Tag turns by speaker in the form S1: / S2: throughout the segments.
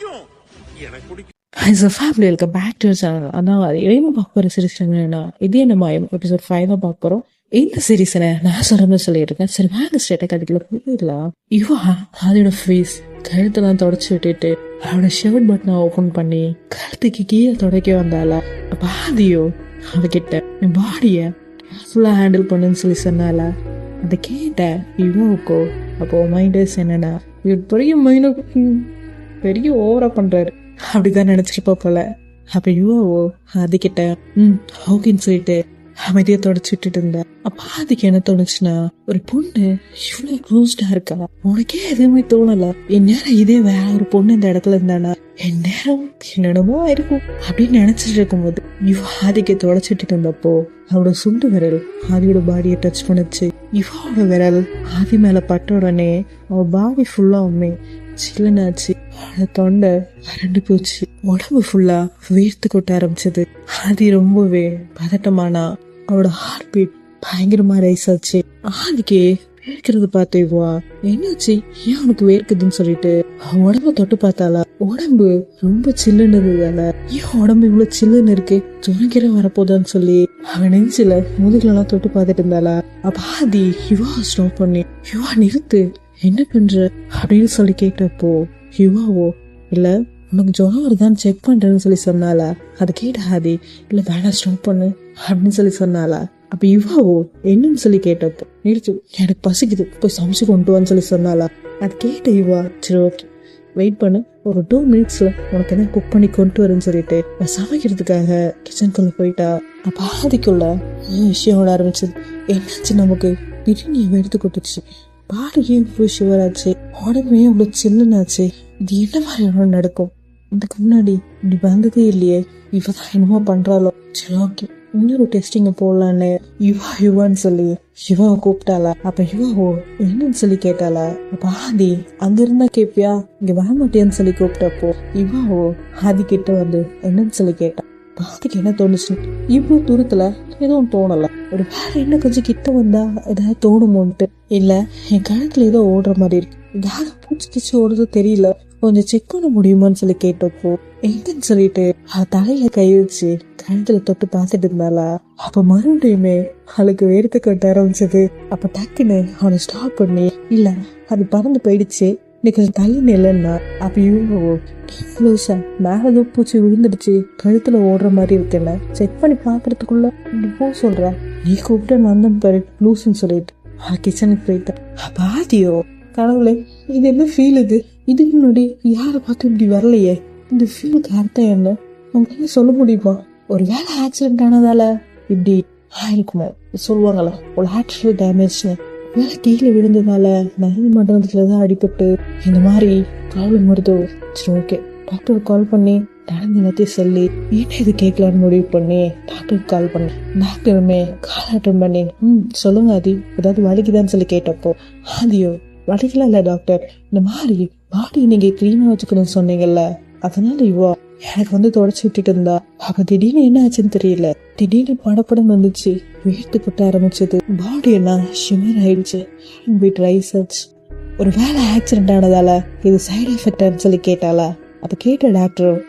S1: பிடிக்கும். எனக்கு பிடிக்கும்.
S2: ஆஸ் ஃபேமிலி இருக்க பேக் டு சேனல் அதான் இளைஞர் பார்க்க போகிற சீரிஸ் என்னன்னா இதே நம்ம எபிசோட் ஃபைவ் தான் பார்க்க போகிறோம் இந்த சீரீஸில் நான் சொல்கிறத சொல்லியிருக்கேன். சரி வாங்க ஸ்டேட்டாக கதைக்குள்ள போயிடலாம். இவா அதோட ஃபேஸ் கழுத்தெல்லாம் தொடச்சி விட்டுட்டு அவளோட ஷர்ட் பட்டனை ஓப்பன் பண்ணி கழுத்துக்கு கீழே தொடக்க வந்தால பாதியோ அவகிட்ட என் பாடியை ஃபுல்லாக ஹேண்டில் பண்ணுன்னு சொல்லி சொன்னால அதை கேட்டேன் இவாவுக்கோ அப்போ மைண்டஸ் என்னன்னா இவர் மைண்ட் பெரிய ஓவரா பண்றாரு. அப்படிதான் நினைச்சிருப்பா போல. அப்ப யூஓ அதுகிட்ட ம் ஓகேன்னு சொல்லிட்டு அமைதியை தொடச்சு விட்டுட்டு இருந்தேன் அப்ப அதுக்கு என்ன தோணுச்சுன்னா ஒரு பொண்ணு இவ்வளவு க்ளோஸ்டா இருக்கா? உனக்கே எதுவுமே தோணல. என் நேரம் இதே வேற ஒரு பொண்ணு இந்த இடத்துல இருந்தானா? என் நேரம் என்னென்னமோ இருக்கும் அப்படின்னு நினைச்சிட்டு இருக்கும்போது இவ ஆதிக்கை தொடச்சு விட்டுட்டு இருந்தப்போ அவளோட சுண்டு விரல் ஆதியோட பாடியை டச் பண்ணுச்சு. இவாவோட விரல் ஆதி மேல பட்ட உடனே அவ பாடி ஃபுல்லாவுமே சில்லுனாச்சு தொண்டை வறண்டு போச்சு. உடம்பு ஃபுல்லா வேர்த்து கொட்ட ஆரம்பிச்சது. ஆதி ரொம்பவே பதட்டமானா அவளோட ஹார்ட் பீட் பயங்கரமா ரைஸ் ஆச்சு. ஆதிக்கே வேர்க்கிறது பார்த்தேவா என்னாச்சு? ஏன் உனக்கு வேர்க்குதுன்னு சொல்லிட்டு? அவன் உடம்ப தொட்டு பார்த்தாளா உடம்பு ரொம்ப சில்லுன்னு இருந்ததால ஏன் உடம்பு இவ்வளவு சில்லுன்னு இருக்கு? துணக்கிற வரப்போதான்னு சொல்லி. அவன் நெஞ்சில முதுகுலெல்லாம் தொட்டு பார்த்துட்டு இருந்தாளா அப்ப ஆதி யுவா ஸ்டாப் பண்ணி. யுவா நிறுத்து. என்ன பண்ற? அப்படின்னு சொல்லி கேட்டப்போ ஹிவாவோ இல்லை உனக்கு ஜுரம் வருதான்னு செக் பண்ணுறேன்னு சொல்லி சொன்னாலா அதை கேட்ட ஹாதி இல்லை வேணா ஸ்டாப் பண்ணு அப்படின்னு சொல்லி சொன்னாலா அப்போ இவாவோ என்னன்னு சொல்லி கேட்டப்போ நிறுத்து எனக்கு பசிக்குது போய் சமைச்சு கொண்டு வான்னு சொல்லி சொன்னாலா அது கேட்ட இவா சரி ஓகே வெயிட் பண்ணு ஒரு டூ மினிட்ஸில் உனக்கு என்ன குக் பண்ணி கொண்டு வரேன்னு சொல்லிட்டு நான் சமைக்கிறதுக்காக கிச்சனுக்குள்ளே போயிட்டா? அப்போ ஆதிக்குள்ள விஷயம் விட ஆரம்பிச்சது? என்னாச்சு நமக்கு? பிரியாணி எடுத்து கொடுத்துச்சு பாடியும் இவ்வளோ ஷுவராச்சு உடம்பே இவ்வளோ சில்லுனாச்சு. இது என்ன மாதிரி நடக்கும்? இதுக்கு முன்னாடி இப்படி வந்ததே இல்லையே. இவதான் என்னமோ பண்றாளோ. சரி ஓகே. இன்னொரு டெஸ்டிங்கை போடலான்னு. யுவா யுவான்னு சொல்லி யுவாவை கூப்பிட்டாளா? அப்போ யுவாவோ என்னன்னு சொல்லி கேட்டாளா? பாதி ஆதி அங்க இருந்தா கேப்பியா? இங்கே வரமாட்டேன்னு மாட்டியான்னு சொல்லி கூப்பிட்டப்போ யுவாவோ ஆதி கிட்ட வந்து என்னன்னு சொல்லி கேட்டா பாதிக்கு என்ன தோணுச்சு இவ்வளோ தூரத்தில் எதுவும் தோணலை. ஒரு வேற என்ன கொஞ்சம் கிட்ட வந்தா ஏதாவது தோணுமோன்ட்டு இல்லை என் கழுத்தில் ஏதோ ஓடுற மாதிரி இருக்கு. ஏதாவது பூச்சி கிச்சு ஓடுறது தெரியல. கொஞ்சம் செக் பண்ண முடியுமான்னு சொல்லி கேட்டப்போ எங்கன்னு சொல்லிட்டு தலையில கை வச்சு கழுத்துல தொட்டு பார்த்துட்டு இருந்தாளா அப்ப மறுபடியுமே அவளுக்கு வேர்த்து கட்ட ஆரம்பிச்சது. அப்ப டக்குன்னு அவனை ஸ்டாப் பண்ணி இல்ல அது பறந்து போயிடுச்சு. இன்னைக்கு கொஞ்சம் தள்ளி நில்லுன்னா அப்பயோ இவங்க மேலே மேல ஏதோ பூச்சி விழுந்துடுச்சு கழுத்தில் ஓடுற மாதிரி இருக்குல்ல. செக் பண்ணி பார்க்குறதுக்குள்ள போ சொல்கிறேன் நீ கூப்பிட்டு வந்தேன் பாரு லூசுன்னு சொல்லிட்டு. கிச்சனுக்கு போயிட்டேன். பாதியோ கடவுளே இது என்ன ஃபீல் இது? இதுக்கு முன்னாடி யாரை பார்த்து இப்படி வரலையே? இந்த ஃபீலுக்கு அர்த்தம் என்ன? நமக்கு சொல்ல முடியுமா? ஒரு வேலை ஆக்சிடென்ட் ஆனதால இப்படி ஆயிருக்குமோ? சொல்லுவாங்களே? ஒரு ஆக்சிடென்ட் டேமேஜ்னு வேலை கீழே விழுந்ததால நரம்பு மண்டலத்துல தான் அடிபட்டு இந்த மாதிரி ப்ராப்ளம் வருதோ சரி ஓகே டாக்டர் கால் பண்ணி நடந்த எல்லாத்தையும் சொல்லி ஏன்னா இது கேட்கலான்னு முடிவு பண்ணி டாக்டருக்கு கால் பண்ணி டாக்டருமே கால் அட்டன் பண்ணி ம் சொல்லுங்க அதி ஏதாவது வலிக்குதான்னு சொல்லி கேட்டப்போ ஆதியோ வலிக்கலாம் இல்லை டாக்டர் இந்த மாதிரி பாடி நீங்க க்ளீனாக வச்சுக்கணும்னு சொன்னீங்கல்ல அதனால இவ்வளோ எனக்கு வந்து தொடச்சி விட்டுட்டு இருந்தா. அப்ப திடீர்னு என்ன ஆச்சுன்னு தெரியல. திடீர்னு படப்படம் வந்துச்சு. வேர்த்து கொட்ட ஆரம்பிச்சது. பாடி எல்லாம் ஷிமர் ஆயிடுச்சு. பீட் ரைஸ் ஆச்சு ஒரு வேலை ஆக்சிடென்ட் ஆனதால இது சைடு எஃபெக்ட்னு சொல்லி கேட்டாளா? அப்ப கேட்ட டாக்டர்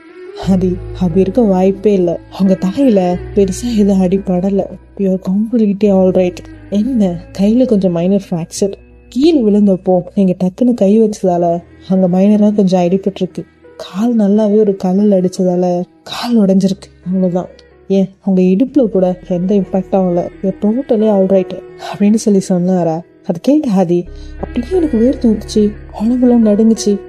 S2: அது அப்படி இருக்க வாய்ப்பே இல்லை. அவங்க தலையில பெருசா எதுவும் அடிப்படல யுவர் கம்ப்ளீட்லி ஆல் ரைட் என்ன? கையில கொஞ்சம் மைனர் ஃப்ராக்சர் கீழே விழுந்தப்போ நீங்க டக்குன்னு கை வச்சதால அங்க மைனரா கொஞ்சம் அடிபட்டிருக்கு. கால் நல்லாவே ஒரு கல்லல் அடித்ததால் கால் உடஞ்சிருக்கு. அவ்வளோதான் ஏன் அவங்க இடுப்பில் கூட எந்த இம்பாக்ட் ஆகல டோட்டலி ஆல்ரைட் அப்படின்னு சொல்லி சொன்னாரா? அது கேட்ட ஹாதி. அப்படியே எனக்கு வேர்த்து ஊத்துச்சு உடம்புலாம் நடுங்குச்சு.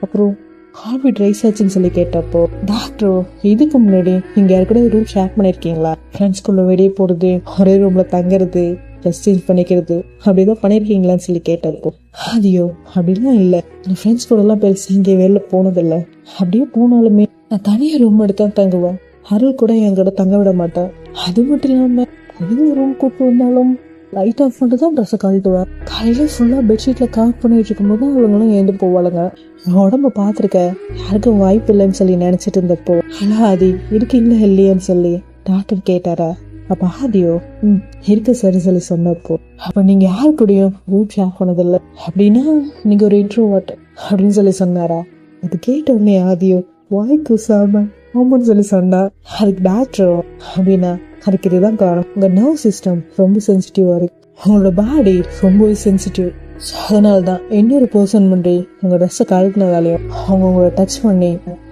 S2: அப்புறம் ஹார்பிட் ரைஸ் ஆச்சுன்னு சொல்லி கேட்டப்போ டாக்டர் இதுக்கு முன்னாடி நீங்க யாருக்கூட ரூம் ஷேர் பண்ணியிருக்கீங்களா ஃப்ரெண்ட்ஸ்குள்ள வெளியே போகிறது ஒரே ரூமில் தங்குறது ட்ரெஸ் சேஞ்ச் பண்ணிக்கிறது. ஏதோ பண்ணியிருக்கீங்களான்னு சொல்லி கேட்டப்போ அதையோ அப்படிலாம் இல்லை. என் ஃப்ரெண்ட்ஸ் கூடலாம் பெருசு இங்கே வெளில போனதில்ல. அப்படியே போனாலுமே நான் தனியாக ரூம் எடுத்தா தங்குவேன். அருள் கூட என் கூட தங்க விட மாட்டேன் அது மட்டும் இல்லாமல் வெளியே ரூம் கூப்பிட்டு வந்தாலும் லைட் ஆஃப் பண்ணிட்டு தான் ட்ரெஸ்ஸை கழட்டுவேன் காலையில் ஃபுல்லாக பெட்ஷீட்டில் கவர் பண்ணிட்டு இருக்கும்போது அவங்களும் ஏந்து போவாளுங்க. என் உடம்ப பார்த்துருக்க யாருக்கும் வாய்ப்பு இல்லைன்னு சொல்லி நினச்சிட்டு இருந்தப்போ ஆனால் அது இருக்கு இல்லை இல்லையான்னு சொல்லி டாக்டர் கேட்டாரா? அப்போ ஆதியோ ம் இருக்கு சரி சொல்லி சொன்னப்போ. அப்போ நீங்கள் யார் கூடயும் ரூட் ஷேர் பண்ணதில்ல. அப்படின்னா நீங்கள் ஒரு இன்ட்ரோவர்ட் அப்படின்னு சொல்லி சொன்னாரா? அது கேட்ட உடனே ஆதியோ வாய் கூசாம ஆமான்னு சொல்லி சொன்னா. அதுக்கு டாக்டரோ அப்படின்னா அதுக்கு இதுதான் காரணம். உங்கள் நர்வ் சிஸ்டம் ரொம்ப சென்சிட்டிவாக இருக்கு. உங்களோட பாடி ரொம்பவே சென்சிட்டிவ் ஸோ அதனால தான் இன்னொரு பர்சன் பண்ணி உங்கள் ட்ரெஸ்ஸை கழட்டினதாலையும் அவங்க உங்களை டச் பண்ணி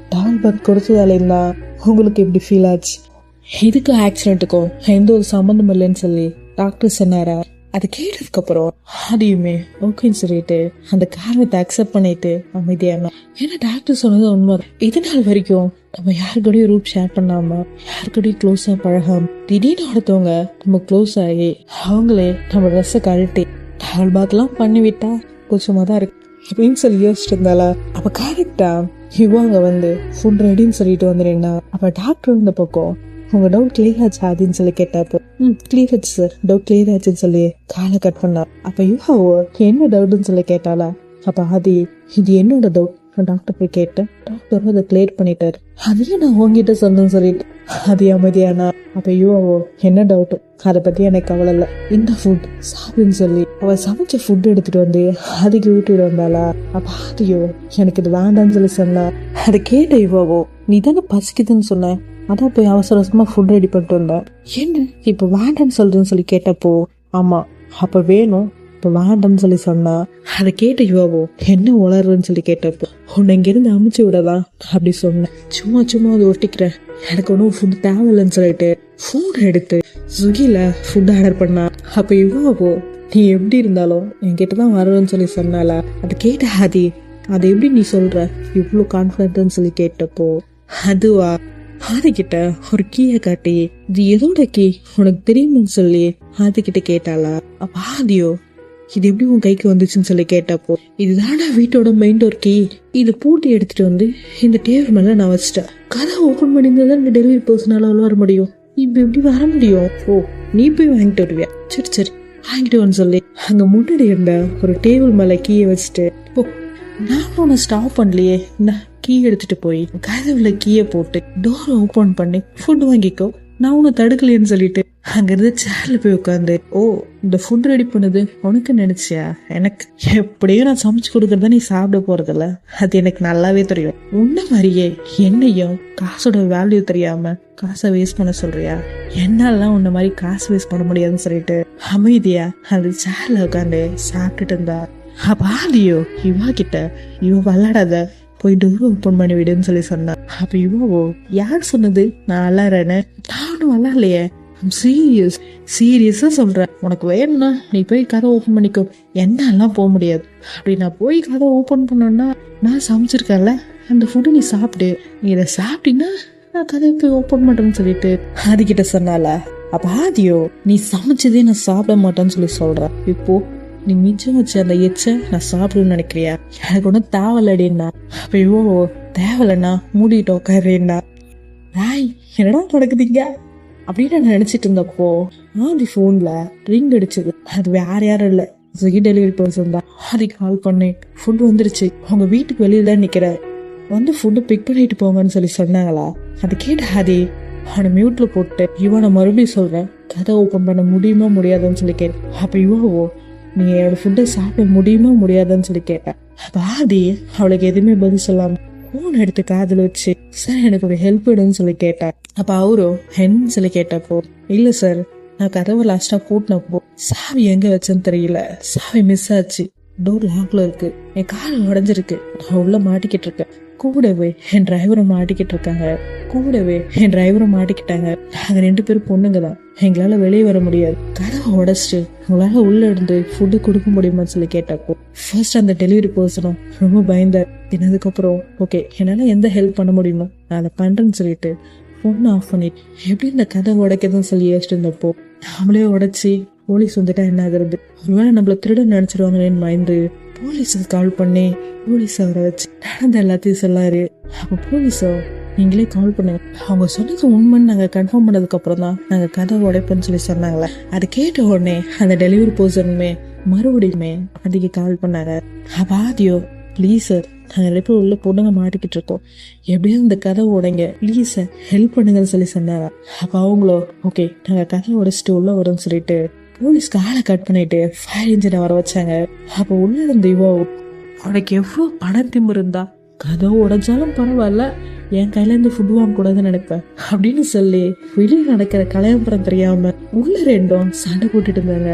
S2: டால் பக் கொடுத்ததாலையும் தான் உங்களுக்கு இப்படி ஃபீல் ஆச்சு. எதுக்கு ஆக்சிடென்ட்டுக்கும் எந்த ஒரு சம்மந்தம் இல்லைன்னு சொல்லி டாக்டர் சொன்னாரா. அதை கேட்டதுக்கு அப்புறம் அதையுமே ஓகேன்னு சொல்லிட்டு அந்த காரணத்தை அக்செப்ட் பண்ணிட்டு அமைதியான ஏன்னா டாக்டர் சொன்னது உண்மை இது நாள் வரைக்கும் நம்ம யாரு கூடயும் ரூட் ஷேர் பண்ணாம யாரு கூடயும் க்ளோஸா பழகாம திடீர்னு ஒருத்தவங்க நம்ம க்ளோஸ் ஆகி அவங்களே நம்ம ட்ரெஸ்ஸை கழட்டி டால் பாத்லாம் பண்ணி விட்டா கொஞ்சமா தான் இருக்கு. அப்படின்னு சொல்லி யோசிச்சுட்டு இருந்தாலா அப்ப கரெக்டா இவங்க வந்து ஃபுட் ரெடின்னு சொல்லிட்டு வந்து அப்ப டாக்டர் இருந்த பக்கம் உங்க டவுட் கிளியர் ஆச்சு ஆதின்னு சொல்லி கேட்டப்போ ம் கிளியர் ஆச்சு சார் டவுட் கிளியர் ஆச்சுன்னு சொல்லி காலை கட் பண்ணா அப்ப யுவாவோ என்ன டவுட்னு சொல்லி கேட்டாளா? அப்ப ஆதி இது என்னோட டவுட் நான் டாக்டர் போய் கேட்டேன். டாக்டரும் அதை கிளியர் பண்ணிட்டாரு. அதையும் நான் உங்ககிட்ட சொல்லணும்னு சொல்லிட்டு அது அமைதியானா? அப்ப யுவாவோ என்ன டவுட்டும் அதை பத்தி எனக்கு கவலை இல்லை. இந்த ஃபுட் சாப்பிடுன்னு சொல்லி அவ சமைச்ச ஃபுட் எடுத்துட்டு வந்து அதுக்கு ஊட்டிட்டு வந்தாளா? அப்ப ஆதியோ எனக்கு இது வேண்டாம்னு சொல்லி சொன்னா. அதை கேட்ட யுவாவோ நீ தானே பசிக்குதுன்னு சொன்ன? அதான் போய் அவசர அவசரமா ஃபுட் ரெடி பண்ணிட்டு வந்தேன். என்ன இப்போ வேண்டாம்னு சொல்றேன்னு சொல்லி கேட்டப்போ ஆமா அப்ப வேணும். இப்போ வேண்டாம்னு சொல்லி சொன்னா அதை கேட்ட யுவாவோ என்ன உளருன்னு சொல்லி கேட்டப்போ உன்னை இங்கிருந்து அமுச்சு விடலாம் அப்படி சொன்னேன். சும்மா சும்மா அதை ஒட்டிக்கிறேன். எனக்கு ஒன்றும் ஃபுட் தேவையில்லைன்னு சொல்லிட்டு ஃபோன் எடுத்து ஸ்விக்கியில் ஃபுட் ஆர்டர் பண்ணா. அப்போ யுவாவோ நீ எப்படி இருந்தாலும் என்கிட்ட தான் வரணும்னு சொல்லி சொன்னால அதை கேட்ட ஹாதி அது எப்படி நீ சொல்ற? இவ்வளோ கான்ஃபிடன்ட்னு சொல்லி கேட்டப்போ அதுவா? ஆதிக்கிட்ட ஒரு கீயை காட்டி இது எதோட கீ? உனக்கு தெரியுமான்னு சொல்லி ஆதிக்கிட்ட கேட்டாளா. அப்ப ஆதியோ இது எப்படி உன் கைக்கு வந்துச்சுன்னு சொல்லி கேட்டப்போ இதுதானா வீட்டோட மெயின் டோர் கீ இது பூட்டி எடுத்துட்டு வந்து இந்த டேபிள் மேல நான் வச்சிட்டேன். கதை ஓபன் பண்ணியிருந்தா இந்த டெலிவரி பர்சனால வர முடியும். இப்ப எப்படி வர முடியும்? ஓ நீ போய் வாங்கிட்டு வருவியா? சரி சரி வாங்கிட்டு வந்து சொல்லி அங்க முன்னாடி இருந்த ஒரு டேபிள் மேல கீயை வச்சுட்டு ஓ நான் உன்னை ஸ்டாப் பண்ணலையே. நான் கீ எடுத்துட்டு போய் கதவுல கீயை போட்டு டோரை ஓபன் பண்ணி ஃபுட் வாங்கிக்கோ நான் உன்னை தடுக்கலையேன்னு சொல்லிட்டு அங்கிருந்து சேர்ல போய் உட்காந்து ஓ இந்த ஃபுட் ரெடி பண்ணது உனக்கு நினைச்சியா? எனக்கு எப்படியும் நான் சமைச்சு கொடுக்கறத நீ சாப்பிட போறதில்ல. அது எனக்கு நல்லாவே தெரியும். உன்ன மாதிரியே என்னையும் காசோட வேல்யூ தெரியாம காசை வேஸ்ட் பண்ண சொல்றியா? என்னாலாம் உன்ன மாதிரி காசு வேஸ்ட் பண்ண முடியாதுன்னு சொல்லிட்டு அமைதியா அந்த சேர்ல உட்காந்து சாப்பிட்டுட்டு இருந்தா. அப்ப ஆலியோ இவா கிட்ட இவன் விளாடாத போய் டோர் ஓப்பன் பண்ணி விடுன்னு சொல்லி சொன்னா. அப்ப இவோ யார் சொன்னது? நான் விளாடுறேன்னு நானும் விளாட்லையே சீரியஸ் சீரியஸா சொல்றேன். உனக்கு வேணும்னா நீ போய் கதை ஓப்பன் பண்ணிக்கோ. என்னாலாம் போக முடியாது. அப்படி நான் போய் கதை ஓப்பன் பண்ணோன்னா நான் சமைச்சிருக்கேன்ல அந்த ஃபுட்டு நீ சாப்பிடு. நீ இதை சாப்பிட்டீங்கன்னா நான் கதை போய் ஓப்பன் பண்ணுறேன்னு சொல்லிட்டு ஆதிக்கிட்ட சொன்னால. அப்ப ஆதியோ நீ சமைச்சதே நான் சாப்பிட மாட்டேன்னு சொல்லி சொல்கிறேன் இப்போ நீ மிச்சம் வச்ச அந்த எச்ச நான் சாப்பிடணும்னு நினைக்கிறியா? எனக்கு ஒன்றும் தேவையில்லடின்னா அப்போ இவோ தேவையில்லண்ணா. மூடிட்டு உட்காருன்னா ராய் என்னடா நடக்குதுங்க? அப்படின்னு நான் நினச்சிட்டு இருந்தப்போ ஆதி ஃபோனில் ரிங் அடிச்சது. அது வேற யாரும் இல்லை. ஸ்விக்கி டெலிவரி பர்சன் தான். ஆதி கால் பண்ணேன். ஃபுட் வந்துருச்சு. அவங்க வீட்டுக்கு வெளியில் தான் நிற்கிறேன் வந்து ஃபுட்டு பிக் பண்ணிட்டு போங்கன்னு சொல்லி சொன்னாங்களா? அது கேட்ட ஆதி அவனை மியூட்டில் போட்டு இவனை மறுபடியும் சொல்கிறேன் கதை ஓப்பன் பண்ண முடியுமா முடியாதுன்னு சொல்லி கேட்டேன். அப்போ இவ்வளவோ நீ என்னோட ஃபுட்டை சாப்பிட முடியுமா முடியாதுன்னு சொல்லி கேட்டேன். பாதி ஆதி அவளுக்கு எதுவுமே பதில் சொல்லாம ஃபோன் எடுத்து காதில் வச்சு சார் எனக்கு ஒரு ஹெல்ப் விடுன்னு சொல்லி கேட்டேன். அப்போ அவரும் என்னன்னு சொல்லி கேட்டப்போ இல்லை சார் நான் கதவை லாஸ்ட்டாக பூட்டினப்போ சாவி எங்கே வச்சேன்னு தெரியல. சாவி மிஸ் ஆச்சு. டோர் லாக்ல இருக்கு. என் கால் உடஞ்சிருக்கு. நான் உள்ள மாட்டிக்கிட்டு இருக்கேன். கூடவே என் டிரைவரும் மாட்டிக்கிட்டு இருக்காங்க. கூடவே என் டிரைவரும் மாட்டிக்கிட்டாங்க. நாங்க ரெண்டு பேரும் பொண்ணுங்க தான். எங்களால வெளியே வர முடியாது. கதவை உடைச்சிட்டு உங்களால உள்ள இருந்து ஃபுட்டு கொடுக்க முடியுமான்னு சொல்லி கேட்டாக்கோ. ஃபர்ஸ்ட் அந்த டெலிவரி பர்சனும் ரொம்ப பயந்தார் தினதுக்கப்புறம் ஓகே என்னால எந்த ஹெல்ப் பண்ண முடியுமோ? நான் அதை பண்றேன்னு சொல்லிட்டு ஃபோன் ஆஃப் பண்ணிட்டு எப்படி இந்த கதை உடைக்கிறதுன்னு சொல்லி யோசிச்சுட்டு இருந்தப்போ? நாமளே உடைச்சி போலீஸ் வந்துட்டா என்ன ஆகுறது? ஒருவேளை நம்மள திருட நினைச்சிருவாங்களேன்னு பயந்து போலீஸுக்கு கால் பண்ணி போலீஸ் அவரை வச்சு நடந்த எல்லாத்தையும் சொல்லாரு அப்போ போலீஸோ நீங்களே கால் பண்ணுங்க அவங்க சொன்னது உண்மைன்னு நாங்கள் கன்ஃபார்ம் பண்ணதுக்கு அப்புறம் தான் நாங்கள் கதை உடைப்போன்னு சொல்லி சொன்னாங்களே. அதை கேட்ட உடனே அந்த டெலிவரி பர்சனுமே மறுபடியுமே அதுக்கு கால் பண்ணாங்க. அபாதியோ ப்ளீஸ் சார் நாங்கள் ரெண்டு பேரும் உள்ள பொண்ணுங்க மாட்டிக்கிட்டு இருக்கோம். எப்படியும் இந்த கதை உடைங்க. ப்ளீஸ் சார் ஹெல்ப் பண்ணுங்கன்னு சொல்லி சொன்னாங்க. அப்போ அவங்களோ ஓகே நாங்கள் கதை உடைச்சிட்டு உள்ள வரோம்னு சொல்லிட்டு போலீஸ் காலை கட் பண்ணிட்டு ஃபயர் இன்ஜினை வர வச்சாங்க. அப்போ உள்ள இருந்த இவோ அவனுக்கு எவ்வளோ பணம் திம்பு இருந்தா கதை உடைஞ்சாலும் பரவாயில்ல என் கையில இருந்து ஃபுட் வாங்க கூடாதுன்னு நினைப்பேன் அப்படின்னு சொல்லி வெளியே நடக்கிற கலையம்பரம் தெரியாம உள்ள ரெண்டும் சண்டை போட்டுட்டு இருந்தாங்க.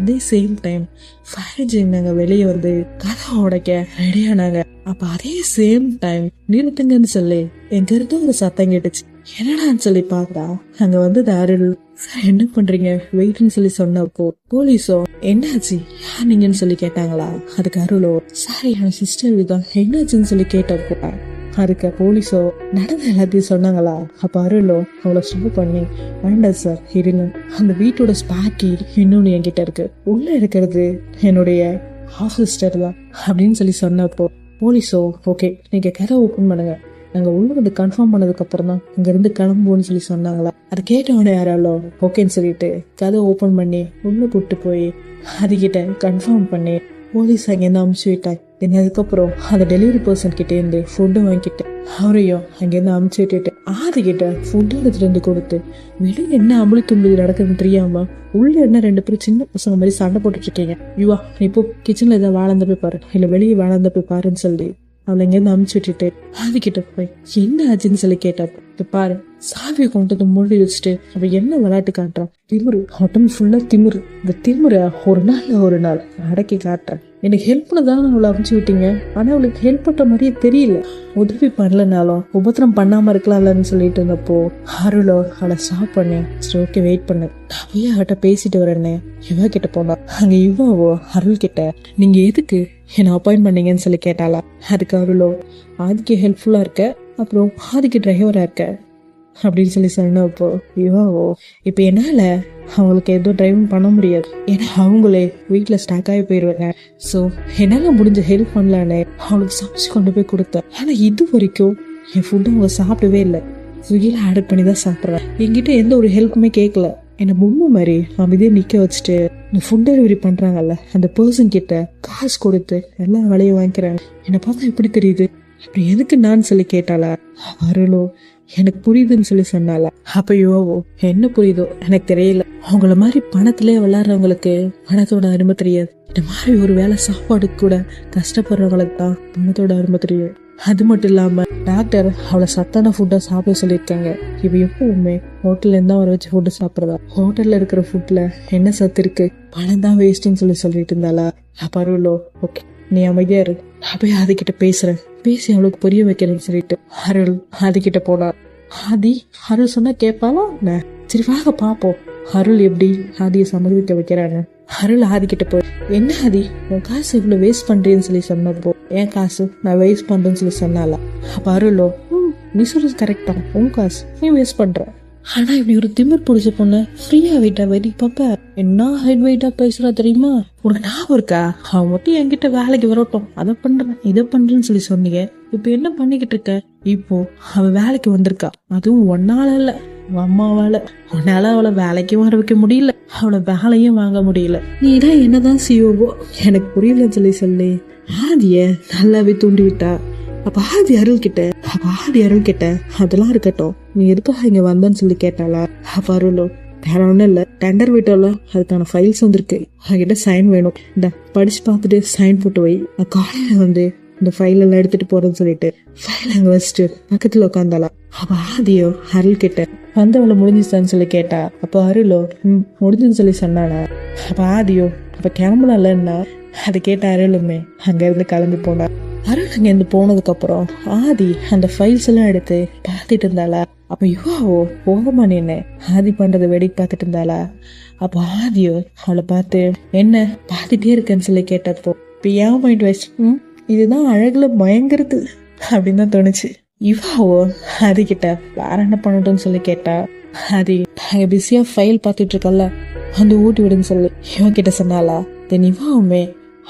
S2: அதே சேம் டைம் ஃபயர் நாங்க வெளியே வந்து கதை உடைக்க ரெடியானாங்க அப்போ அதே சேம் டைம் நிறுத்துங்கன்னு சொல்லி எங்க ஒரு சத்தம் கேட்டுச்சு. என்னடான்னு சொல்லி பார்த்தா அங்க வந்து அருள் சார் என்ன பண்றீங்க? வெயிட்னு சொல்லி சொன்னப்போ போலீஸோ என்னாச்சு? யார் நீங்கன்னு சொல்லி கேட்டாங்களா? அதுக்கு அருளோ சார் என் சிஸ்டர் இதுதான் என்னாச்சுன்னு சொல்லி கேட்டப்போ அதுக்கு போலீஸோ நடந்த எல்லாத்தையும் சொன்னாங்களா? அப்ப அருளோ அவளை ஸ்டோ பண்ணி வேண்டாம் சார் இருங்க. அந்த வீட்டோட ஸ்பாக்கி இன்னொன்னு என்கிட்ட இருக்கு. உள்ள இருக்கிறது என்னுடைய ஹாஃப் சிஸ்டர் தான். அப்படின்னு சொல்லி சொன்னப்போ போலீஸோ ஓகே நீங்க கதை ஓப்பன் பண்ணுங்க. நாங்கள் உள்ளே வந்து கன்ஃபார்ம் பண்ணதுக்கு அப்புறம் தான் இங்கேருந்து கிளம்புவோம்னு சொல்லி சொன்னாங்களா? அதை கேட்டவனே யாராலோ ஓகேன்னு சொல்லிட்டு கதை ஓப்பன் பண்ணி உள்ள கூப்பிட்டு போய் அதுகிட்ட கன்ஃபார்ம் பண்ணி போலீஸ் அங்கேருந்து அமுச்சு விட்டாங்க. தென் அதுக்கப்புறம் அந்த டெலிவரி பர்சன் கிட்டே இருந்து ஃபுட்டு வாங்கிட்டேன் அவரையும் அங்கேருந்து அமுச்சு விட்டுட்டு ஆதி ஃபுட்டு எடுத்துட்டு வந்து கொடுத்து வெளியே என்ன அமுளி தும்பி நடக்குதுன்னு தெரியாம உள்ள என்ன ரெண்டு பேரும் சின்ன பசங்க மாதிரி சண்டை போட்டுட்டு இருக்கீங்க? யுவா நீ இப்போ கிச்சனில் ஏதாவது வேலை போய் பாரு. இல்லை வெளியே வேலை போய் பாருன்னு சொல்லி அவளை இங்கேருந்து அமுச்சு விட்டுட்டு ஆதி போய் என்ன ஆச்சுன்னு சொல்லி கேட்டப்போ "இங்க பாரு சாவியை கொண்டு வந்து மூடி வச்சுட்டு அவ என்ன விளையாட்டு காட்டுறான் திமிரு உடம்பு ஃபுல்லா திமிரு. இந்த திமிர ஒரு நாள் ஒரு நாள். அடக்கி காட்டுறேன் எனக்கு ஹெல்ப் பண்ண தானே அவளை அமைச்சு விட்டீங்க? ஆனா அவளுக்கு ஹெல்ப் பண்ற மாதிரியே தெரியல. உதவி பண்ணலனாலும் உபத்திரம் பண்ணாம இருக்கலாம்லன்னு சொல்லிட்டு இருந்தப்போ அருளோ அவளை ஸ்டாப் பண்ணு சரி ஓகே வெயிட் பண்ணு. நான் போய் அவட்ட பேசிட்டு வரேன்னு இவா கிட்ட போனா. அங்க இவாவோ அருள் கிட்ட நீங்க எதுக்கு என்ன அப்பாயிண்ட் பண்ணீங்கன்னு சொல்லி கேட்டாளா? அதுக்கு அருளோ ஆதிக்கு ஹெல்ப்ஃபுல்லா இருக்க அப்புறம் பாதிக்கு டிரைவராக இருக்க. அப்படின்னு சொல்லி சொன்னப்போ இவாவோ இப்போ என்னால்? அவங்களுக்கு எதுவும் டிரைவிங் பண்ண முடியாது. ஏன்னா அவங்களே வீட்டில் ஸ்டாக் ஆகி போயிடுவாங்க ஸோ என்னால் முடிஞ்ச ஹெல்ப் பண்ணலான்னு அவங்களுக்கு சமைச்சு கொண்டு போய் கொடுத்தேன். ஆனால் இது வரைக்கும் என் ஃபுட்டு அவங்க சாப்பிடவே இல்லை. ஸ்விக்கியில் ஆர்டர் பண்ணி தான் சாப்பிட்றேன். என்கிட்ட எந்த ஒரு ஹெல்ப்புமே கேட்கல என்னை பொம்மை மாதிரி அமைதியே நிற்க வச்சுட்டு இந்த ஃபுட் டெலிவரி பண்ணுறாங்கல்ல அந்த பர்சன் கிட்ட காசு கொடுத்து எல்லா வேலையும் வாங்கிக்கிறாங்க என்னை பார்த்தா எப்படி தெரியுது? அப்புறம் எதுக்கு நான் சொல்லி கேட்டாளா? அருளோ எனக்கு புரியுதுன்னு சொல்லி சொன்னால அப்ப யோவோ என்ன புரியுதோ? எனக்கு தெரியல. அவங்கள மாதிரி பணத்திலே விளாடுறவங்களுக்கு பணத்தோட அருமை தெரியாது. இந்த மாதிரி ஒரு வேளை சாப்பாடு கூட கஷ்டப்படுறவங்களுக்கு தான் பணத்தோட அருமை தெரியும். அது மட்டும் இல்லாம டாக்டர் அவளை சத்தான ஃபுட்டை சாப்பிட சொல்லியிருக்காங்க. இவ எப்பவுமே ஹோட்டல்ல இருந்தா வர வச்சு ஃபுட்டு சாப்பிட்றதா? ஹோட்டல்ல இருக்கிற ஃபுட்ல என்ன சத்து இருக்கு? பணம் தான் வேஸ்ட்னு சொல்லி சொல்லிட்டு இருந்தாளா? பரவாயில்லோ ஓகே நீ அமைதியா இரு. நான் போய் ஆதிக்கிட்ட பேசுறேன். பேசி அவளுக்கு புரிய வைக்கிறேன்னு சொல்லிட்டு அருள் ஆதிக்கிட்ட போனார். ஆதி அருள் சொன்னா கேட்பாளா என்ன? சரி வாங்க பாப்போம். அருள் எப்படி ஆதியை சம்மதிக்க வைக்கிறாங்க அருள் ஆதிக்கிட்ட போய் என்ன ஆதி உன் காசு இவ்வளவு வேஸ்ட் பண்றேன்னு சொல்லி சொன்னப்போ என் காசு? நான் வேஸ்ட் பண்றேன்னு சொல்லி சொன்னால அப்ப அருளோ நீ சொல்றது கரெக்ட் உன் காசு. நீ வேஸ்ட் பண்ற? ஆனா இப்படி ஒரு திமிர் பிடிச்ச பொண்ணு ஃப்ரீயா வெயிட்டா வெடி பாப்ப என்ன ஹெட் வெயிட்டா பேசுறா தெரியுமா? உனக்கு ஞாபகம் இருக்கா? அவன் மட்டும் என்கிட்ட வேலைக்கு வரட்டும். அதை பண்றேன் இதை பண்றேன்னு சொல்லி சொன்னீங்க. இப்ப என்ன பண்ணிக்கிட்டு இருக்க? இப்போ அவ வேலைக்கு வந்திருக்கா. அதுவும் ஒன்னால இல்ல உன் அம்மாவால. உன்னால அவளை வேலைக்கும் வர வைக்க முடியல. அவளை வேலையும் வாங்க முடியல. நீ தான் என்னதான் சியோவோ எனக்கு புரியலன்னு சொல்லி சொல்லி. ஆதிய நல்லாவே தூண்டி விட்டா. அப்ப ஆதி அருள் கிட்ட அப்ப ஆதி அருள் கிட்ட? அதெல்லாம் இருக்கட்டும். நீ எதுக்காக இங்க வந்தேன்னு சொல்லி கேட்டாளா? அப்ப அருளோ வேற ஒண்ணும் இல்ல. டெண்டர் விட்டோல அதுக்கான ஃபைல்ஸ் வந்திருக்கு. அவகிட்ட சைன் வேணும். இந்த படிச்சு பார்த்துட்டு சைன் போட்டு வை. நான் காலையில வந்து இந்த ஃபைல் எல்லாம் எடுத்துட்டு போறேன்னு சொல்லிட்டு ஃபைல் அங்க வச்சுட்டு பக்கத்துல உட்காந்தாளா அவ ஆதியோ அருள் கிட்ட வந்தவளை முடிஞ்சிச்சான்னு சொல்லி கேட்டா அப்போ அருளோ ம் முடிஞ்சுன்னு சொல்லி சொன்னானா அப்ப ஆதியோ அப்ப கிளம்பலாம்லன்னா அதை கேட்ட அருளுமே அங்க இருந்து கிளம்பி போனா. அருள் அங்கேருந்து போனதுக்கப்புறம் ஆதி அந்த ஃபைல்ஸ் எல்லாம் எடுத்து பார்த்துட்டு இருந்தாளா? அப்போ யுவாவோ போகமா நின்று ஆதி பண்ணுறதை வேடிக்கை பார்த்துட்டு இருந்தாளா? அப்போ ஆதியோ அவளை பார்த்து என்ன பார்த்துட்டே இருக்கேன்னு சொல்லி கேட்டப்போ இப்போ ஏன் மைண்ட் வாய்ஸ் ம் இதுதான் அழகுல பயங்கரது அப்படின்னு தான் தோணுச்சு. இவாவோ ஆதி கிட்ட வேற என்ன பண்ணட்டும்னு சொல்லி கேட்டா ஆதி நாங்கள் பிஸியாக ஃபைல் பார்த்துட்டு இருக்கல்ல அந்த ஊட்டி விடுன்னு சொல்லி இவன் கிட்ட சொன்னாலா தென் இவாவுமே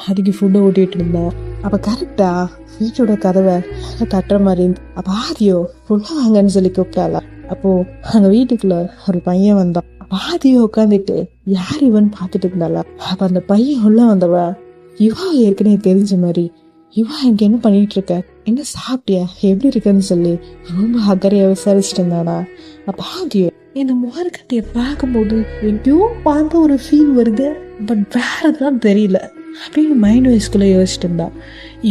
S2: ஆதிக்கு ஃபுட்டை ஊட்டிட்டு இருந்தா. அப்ப கரெக்டா வீட்டோட கதவை தட்டுற மாதிரி இருந்து அப்ப ஆதியோ ஃபுல்லா வாங்கன்னு சொல்லி கூப்பிட்டாளா? அப்போ அந்த வீட்டுக்குள்ள ஒரு பையன் வந்தான். ஆதியோ உட்காந்துட்டு யார் இவன் பார்த்துட்டு இருந்தாளா? அப்ப அந்த பையன் உள்ள வந்தவ இவா ஏற்கனவே தெரிஞ்ச மாதிரி. இவா இங்க என்ன பண்ணிட்டு இருக்க? என்ன சாப்பிட்டியா? எப்படி இருக்குன்னு சொல்லி ரொம்ப அக்கறையா விசாரிச்சுட்டு இருந்தானா? அப்ப ஆதியோ இந்த முகர்கட்டிய பார்க்கும்போது எப்படியோ பார்த்த ஒரு ஃபீல் வருது. பட் வேறதான் தெரியல. அப்படின்னு மைண்ட் வயசுக்குள்ளே யோசிச்சுட்டு இருந்தா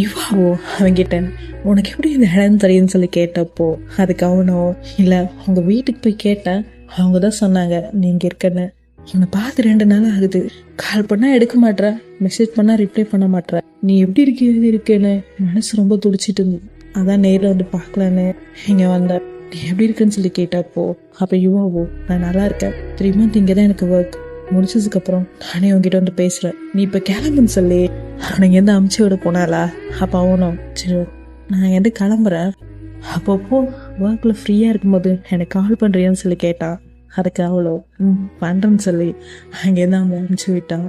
S2: இவாவோ அவன்கிட்ட உனக்கு எப்படி இந்த இடம் தெரியும்னு சொல்லி கேட்டப்போ அதுக்கு அவனோ இல்லை உங்கள் வீட்டுக்கு போய் கேட்டேன் அவங்க தான் சொன்னாங்க நீங்கள் இருக்கன்னு. உன்னை பார்த்து ரெண்டு நாள் ஆகுது. கால் பண்ணால் எடுக்க மாட்டேற மெசேஜ் பண்ணால் ரிப்ளை பண்ண மாட்டேற நீ எப்படி இருக்க இது இருக்கேன்னு மனசு ரொம்ப துடிச்சிட்டு இருந்தது. அதான் நேரில் வந்து பார்க்கலான்னு இங்கே வந்தேன் நீ எப்படி இருக்குன்னு சொல்லி கேட்டப்போ அப்போ யுவாவோ நான் நல்லா இருக்கேன். த்ரீ மந்த் இங்கே தான் எனக்கு ஒர்க் முடிச்சதுக்கப்புறம் நானே உங்ககிட்ட வந்து பேசுகிறேன் நீ இப்போ கிளம்புன்னு சொல்லி. அவனை எந்த அமுச்சு விட போனால அப்போ அவனும் சரி நான் எந்த கிளம்புறேன். அப்பப்போ ஒர்க்கில் ஃப்ரீயாக இருக்கும்போது எனக்கு கால் பண்ணுறியான்னு சொல்லி கேட்டான். அதுக்கு அவ்வளோ ம் பண்ணுறேன்னு சொல்லி அங்கேருந்து அவங்க அனுப்பிச்சு விட்டாங்க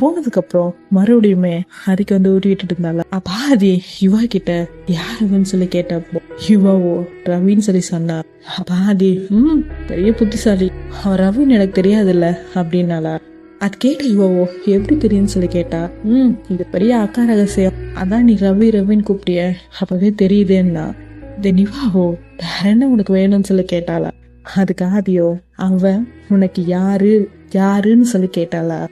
S2: போனதுக்கப்புறம் மறுபடியுமே அதுக்கு வந்து ஊட்டிட்டு விட்டுட்டு இருந்தால அப்பா ஆதி யுவா கிட்ட யாருன்னு சொல்லி கேட்டப்போ யுவாவோ ரவின்னு சொல்லி சொன்னா. அப்போ ஆதி ம் பெரிய புத்திசாலி. அவன் ரவின்னு எனக்கு தெரியாதுல்ல அப்படின்னால அது கேட்ட யுவாவோ எப்படி தெரியும்னு சொல்லி கேட்டா ம் இது பெரிய அக்கா ரகசியம். அதான் நீ ரவி ரவின்னு கூப்பிட்டிய அப்பவே தெரியுதேன்னா. தென் யுவாவோ வேற என்ன உனக்கு வேணும்னு சொல்லி கேட்டாளா. அதுக்கு ஆதியோ அவன் உனக்கு யாரு யாருன்னு சொல்லி கேட்டாளா.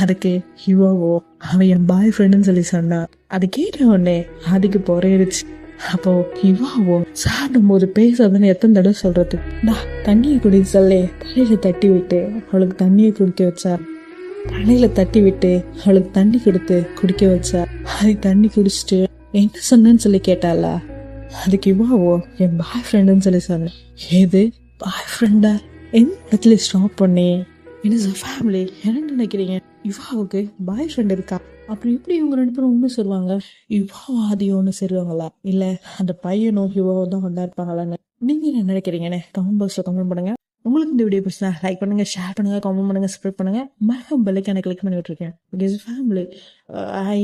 S2: அதுக்கு யுவாவோ அவன் என் பாய் ஃப்ரெண்டுன்னு சொல்லி சொன்னா. அது கேட்ட உடனே ஆதிக்கு பொறையிடுச்சு அப்போ இவாவோ சாப்பிடும் போது பேசுறதுன்னு எத்தனை தடவை சொல்றது? டா தண்ணியை குடி சொல்லே. தலையில தட்டி விட்டு அவளுக்கு தண்ணியை குடிக்க வச்சா. தலையில தட்டி விட்டு அவளுக்கு தண்ணி கொடுத்து குடிக்க வச்சா. அது தண்ணி குடிச்சிட்டு என்ன சொன்னேன்னு சொல்லி கேட்டாளா? அதுக்கு இவாவோ என் பாய் ஃப்ரெண்டுன்னு சொல்லி சொன்னேன். ஏது பாய் ஃப்ரெண்டா எந்த இடத்துல ஸ்டாப் பண்ணி. என்ன இஸ் ஃபேமிலி என்ன நினைக்கிறீங்க? இவாவுக்கு பாய் ஃப்ரெண்ட் இருக்கா? அப்புறம் எப்படி இவங்க ரெண்டு பேரும் ஒன்று சொல்லுவாங்க? இவாவும் ஆதியும் ஒன்று சேருவாங்களா? இல்லை அந்த பையனும் இவாவும் தான் ஒன்றா இருப்பாங்களான்னு நீங்கள் என்ன நினைக்கிறீங்கன்னு கமெண்ட் பாக்ஸில் கமெண்ட் பண்ணுங்க. உங்களுக்கு இந்த வீடியோ பிடிச்சா லைக் பண்ணுங்க ஷேர் பண்ணுங்க கமெண்ட் பண்ணுங்க சப்ஸ்கிரைப் பண்ணுங்க. மறக்காம பெல்லைக்கான கிளிக் பண்ணி விட்டுருக்கேன். Because family I